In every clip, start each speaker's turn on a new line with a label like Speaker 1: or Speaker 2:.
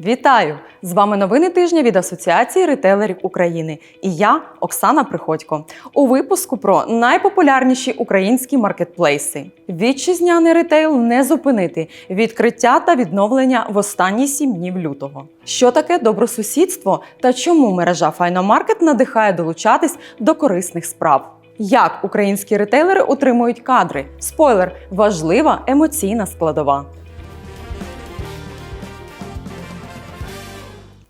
Speaker 1: Вітаю! З вами новини тижня від Асоціації ретейлерів України. І я, Оксана Приходько. У випуску про найпопулярніші українські маркетплейси. Вітчизняний ретейл не зупинити. Відкриття та відновлення в останні сім днів лютого. Що таке добросусідство та чому мережа Файномаркет надихає долучатись до корисних справ? Як українські ретейлери отримують кадри? Спойлер важлива емоційна складова.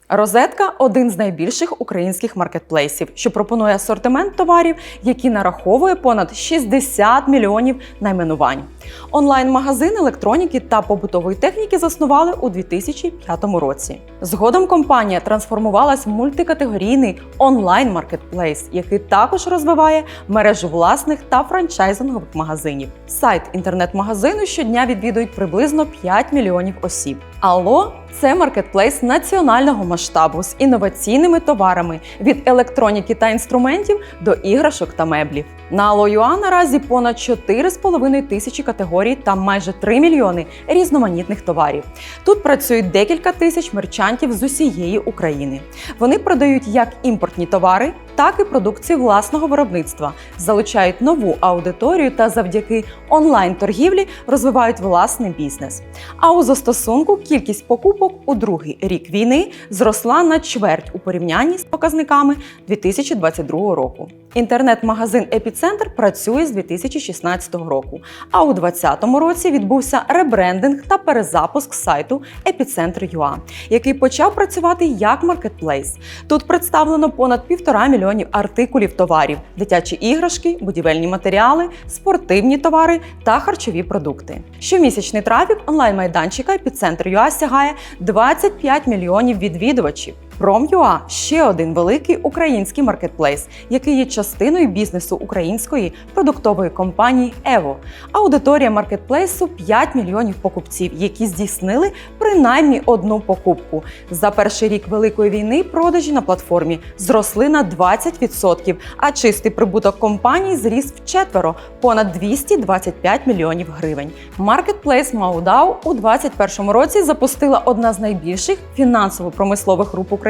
Speaker 1: Розетка один з найбільших українських маркетплейсів, що пропонує асортимент товарів, які нараховує понад 60 мільйонів найменувань. Онлайн-магазин електроніки та побутової техніки заснували у 2005 році. Згодом компанія трансформувалась в мультикатегорійний онлайн-маркетплейс, який також розвиває мережу власних та франчайзингових магазинів. Сайт інтернет-магазину щодня відвідують приблизно 5 мільйонів осіб. Алло це маркетплейс національного масштабу з інноваційними товарами від електроніки та інструментів до іграшок та меблів. На Allo.ua наразі понад 4,5 тисячі категорій та майже 3 мільйони різноманітних товарів. Тут працюють декілька тисяч мерчантів з усієї України. Вони продають як імпортні товари, так і продукцію власного виробництва, залучають нову аудиторію та завдяки онлайн-торгівлі розвивають власний бізнес. А у застосунку кількість покупок у другий рік війни зросла на чверть у порівнянні з показниками 2022 року. Інтернет-магазин Епіцентр працює з 2016 року. А у 2020 році відбувся ребрендинг та перезапуск сайту Епіцентр.ua, який почав працювати як маркетплейс. Тут представлено понад півтора мільйонів артикулів товарів, дитячі іграшки, будівельні матеріали, спортивні товари та харчові продукти. Щомісячний трафік онлайн-майданчика під центр ЮА сягає 25 мільйонів відвідувачів. Prom.ua – ще один великий український маркетплейс, який є частиною бізнесу української продуктової компанії Ево. Аудиторія маркетплейсу 5 мільйонів покупців, які здійснили принаймні одну покупку. За перший рік великої війни продажі на платформі зросли на 20%, а чистий прибуток компанії зріс вчетверо понад 225 мільйонів гривень. Маркетплейс Маудау у 2021 році запустила одна з найбільших фінансово-промислових груп України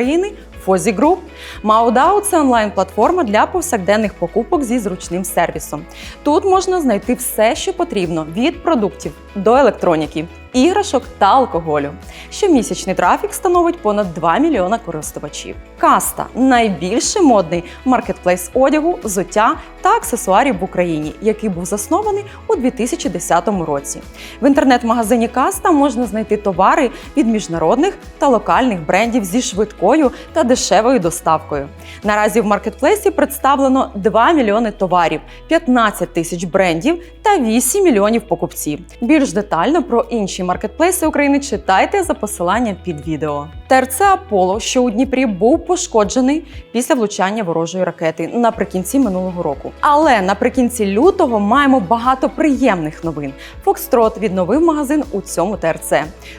Speaker 1: Фозі Груп. Маудау це онлайн-платформа для повсякденних покупок зі зручним сервісом. Тут можна знайти все, що потрібно від продуктів до електроніки, іграшок та алкоголю. Щомісячний трафік становить понад 2 мільйона користувачів. Каста найбільший модний маркетплейс одягу, взуття та аксесуарів в Україні, який був заснований у 2010 році. В інтернет-магазині Каста можна знайти товари від міжнародних та локальних брендів зі швидкою та дешевою доставкою. Наразі в маркетплейсі представлено 2 мільйони товарів, 15 тисяч брендів та 8 мільйонів покупців. Більш детально про інші маркетплейси України читайте за посиланням під відео. ТРЦ Аполло, що у Дніпрі був пошкоджений після влучання ворожої ракети наприкінці минулого року. Але наприкінці лютого маємо багато приємних новин. Фокстрот відновив магазин у цьому ТРЦ.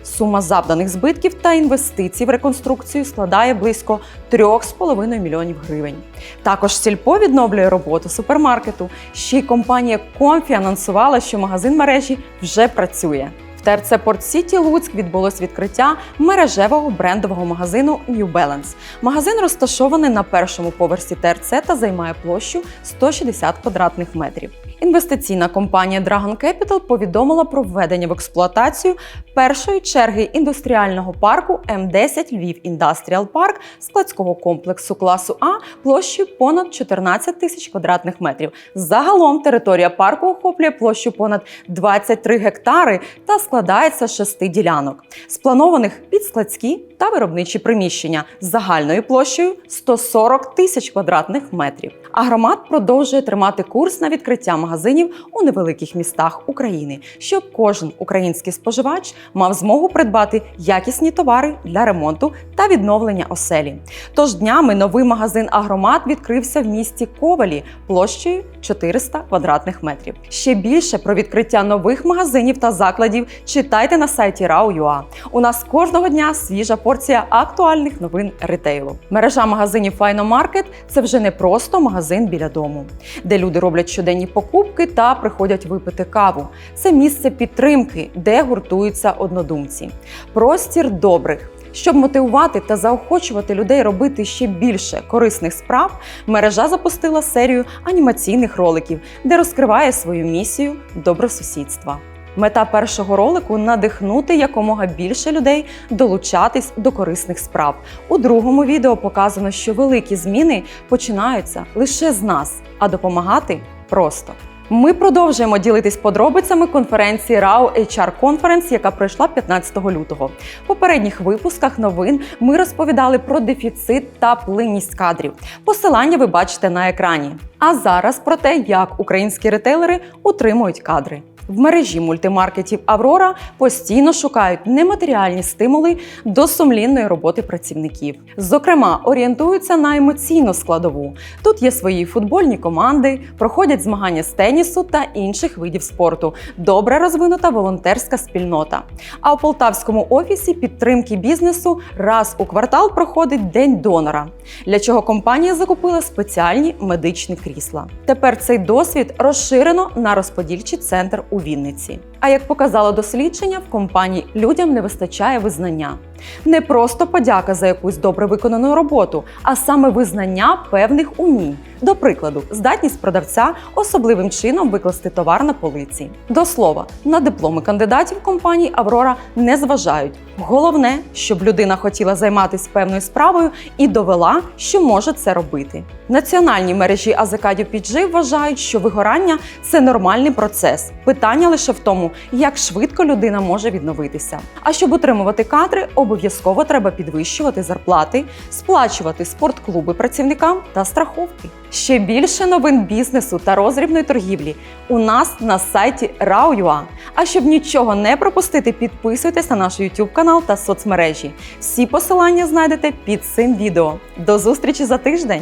Speaker 1: Сума завданих збитків та інвестицій в реконструкцію складає близько 3,5 мільйонів гривень. Також Сільпо відновлює роботу супермаркету. Ще й компанія Комфі анонсувала, що магазин мережі вже працює. ТРЦ Порт Сіті Луцьк відбулось відкриття мережевого брендового магазину New Balance. Магазин розташований на першому поверсі ТРЦ та займає площу 160 квадратних метрів. Інвестиційна компанія Dragon Capital повідомила про введення в експлуатацію першої черги індустріального парку М10 Львів Індастріал Парк складського комплексу класу А площею понад 14 тисяч квадратних метрів. Загалом територія парку охоплює площу понад 23 гектари та складається з шести ділянок, спланованих під складські та виробничі приміщення з загальною площею 140 тисяч квадратних метрів. Агромат продовжує тримати курс на відкриття магазинів у невеликих містах України, щоб кожен український споживач мав змогу придбати якісні товари для ремонту та відновлення оселі. Тож днями новий магазин Агромат відкрився в місті Ковалі площею 400 квадратних метрів. Ще більше про відкриття нових магазинів та закладів читайте на сайті RAW.ua. У нас кожного дня свіжа порція актуальних новин ретейлу. Мережа магазинів Файномаркет це вже не просто магазин біля дому, де люди роблять щоденні покупки та приходять випити каву. Це місце підтримки, де гуртуються однодумці. Простір добрих. Щоб мотивувати та заохочувати людей робити ще більше корисних справ, мережа запустила серію анімаційних роликів, де розкриває свою місію добросусідства. Мета першого ролику надихнути якомога більше людей долучатись до корисних справ. У другому відео показано, що великі зміни починаються лише з нас, а допомагати просто. Ми продовжуємо ділитись подробицями конференції RAW HR Conference, яка пройшла 15 лютого. В попередніх випусках новин ми розповідали про дефіцит та плинність кадрів. Посилання ви бачите на екрані. А зараз про те, як українські ретейлери утримують кадри. В мережі мультимаркетів Аврора постійно шукають нематеріальні стимули до сумлінної роботи працівників. Зокрема, орієнтуються на емоційну складову. Тут є свої футбольні команди, проходять змагання з тенісу та інших видів спорту. Добре розвинута волонтерська спільнота. А у полтавському офісі підтримки бізнесу раз у квартал проходить день донора, для чого компанія закупила спеціальні медичні крісла. Тепер цей досвід розширено на розподільчий центр у Вінниці. А як показало дослідження, в компанії людям не вистачає визнання. Не просто подяка за якусь добре виконану роботу, а саме визнання певних умінь. До прикладу, здатність продавця особливим чином викласти товар на полиці. До слова, на дипломи кандидатів компанії Аврора не зважають. Головне, щоб людина хотіла займатися певною справою і довела, що може це робити. Національні мережі АЗК UPG вважають, що вигорання це нормальний процес. Питання лише в тому, як швидко людина може відновитися. А щоб утримувати кадри, обов'язково треба підвищувати зарплати, сплачувати спортклуби працівникам та страховки. Ще більше новин бізнесу та розрібної торгівлі у нас на сайті RAW.ua. А щоб нічого не пропустити, підписуйтесь на наш YouTube канал та соцмережі. Всі посилання знайдете під цим відео. До зустрічі за тиждень!